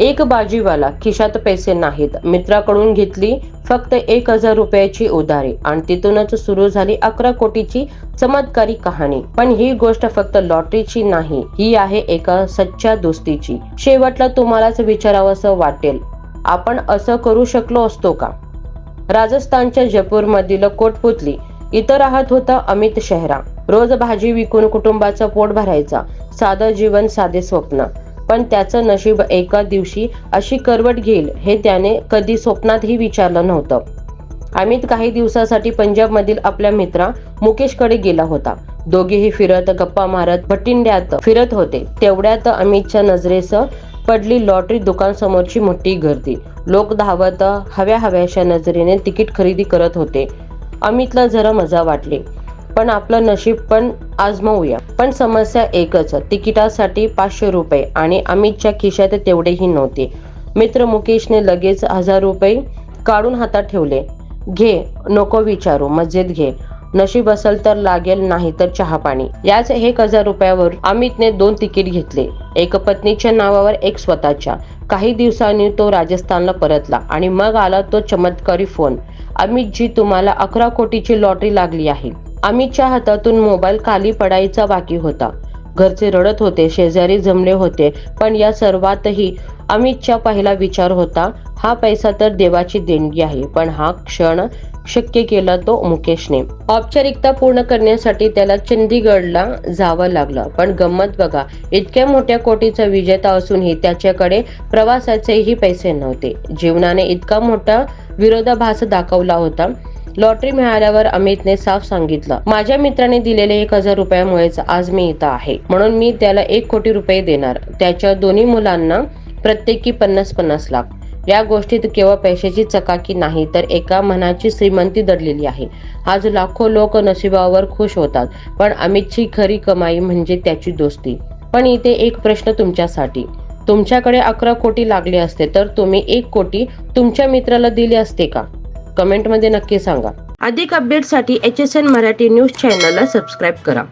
एक बाजीवाला खिशात पैसे नाहीत. मित्राकडून घेतली फक्त एक हजार रुपयाची उधारी आणि तिथूनच सुरू झाली अकरा कोटीची चमत्कारी कहाणी. पण ही गोष्ट फक्त लॉटरीची नाही ही आहे एका सच्च्या दोस्तीची. शेवटला तुम्हालाच विचारावंसं वाटेल आपण असं करू शकलो असतो का? राजस्थानच्या जयपूर मधील कोटपुतली इथं राहत होता अमित शहरा. रोज भाजी विकून कुटुंबाचं पोट भरायचा साधं जीवन साधे स्वप्न. पण त्याचं नशीब एका दिवशी अशी करवट घेईल हे त्याने कधी स्वप्नातही विचारलं नव्हतं. अमित काही दिवसासाठी पंजाबमधील आपल्या मित्रा मुकेशकडे गेला होता. दोघेही फिरत गप्पा मारत भटिंड्यात फिरत होते. तेवढ्यात अमितच्या नजरेस पडली लॉटरी दुकान समोरची मोठी गर्दी. लोक धावत हव्या हव्याशा नजरेने तिकीट खरेदी करत होते. अमितला जरा मजा वाटली. पण आपलं नशीब पण आजमावूया. पण समस्या एकच तिकिटासाठी पाचशे रुपये आणि अमितच्या खिशात तेवढेही नव्हते. मित्र मुकेशने लगेच हजार रुपये काढून हातात ठेवले. घे नको विचारू मस्जिद घे. नशीब असेल तर लागेल नाही तर चहा पाणी. याच एक हजार रुपयावर अमितने दोन तिकीट घेतले. एक पत्नीच्या नावावर एक स्वतःच्या. काही दिवसांनी तो राजस्थानला परतला आणि मग आला तो चमत्कारी फोन. अमितजी तुम्हाला अकरा कोटीची लॉटरी लागली आहे. अमितच्या हातातून मोबाईल खाली पडायचा बाकी होता. घरचे रडत होते शेजारी जमले होते पण या सर्वातही अमितचा पहिला विचार होता हा पैसा तर देवाची देणगी आहे पण हा क्षण शक्य केला तो मुकेशने. औपचारिकता पूर्ण करण्यासाठी त्याला चंदीगडला जावं लागलं. पण गंमत बघा इतक्या मोठ्या कोटीचा विजेता असूनही त्याच्याकडे प्रवासाचेही पैसे नव्हते. जीवनाने इतका मोठा विरोधाभास दाखवला होता. लॉटरी मिळाल्यावर अमितने साफ सांगितलं माझ्या मित्राने दिलेले एक हजार रुपयामुळेच आज मी इथं आहे. म्हणून मी त्याला एक कोटी रुपये देणार. त्याच्या दोन्ही मुलांना प्रत्येकी पन्नास पन्नास लाख. या गोष्टीत केवळ पैशाची चकाकी नाही तर एका मनाची श्रीमंती दडलेली आहे. आज लाखो लोक नशिबावर खुश होतात पण अमितची खरी कमाई म्हणजे त्याची दोस्ती. पण इथे एक प्रश्न तुमच्यासाठी. तुमच्याकडे अकरा कोटी लागले असते तर तुम्ही एक कोटी तुमच्या मित्राला दिले असते का? कमेंटमध्ये नक्की सांगा. अधिक अपडेटसाठी H S N Marathi news चॅनलला सबस्क्राईब करा.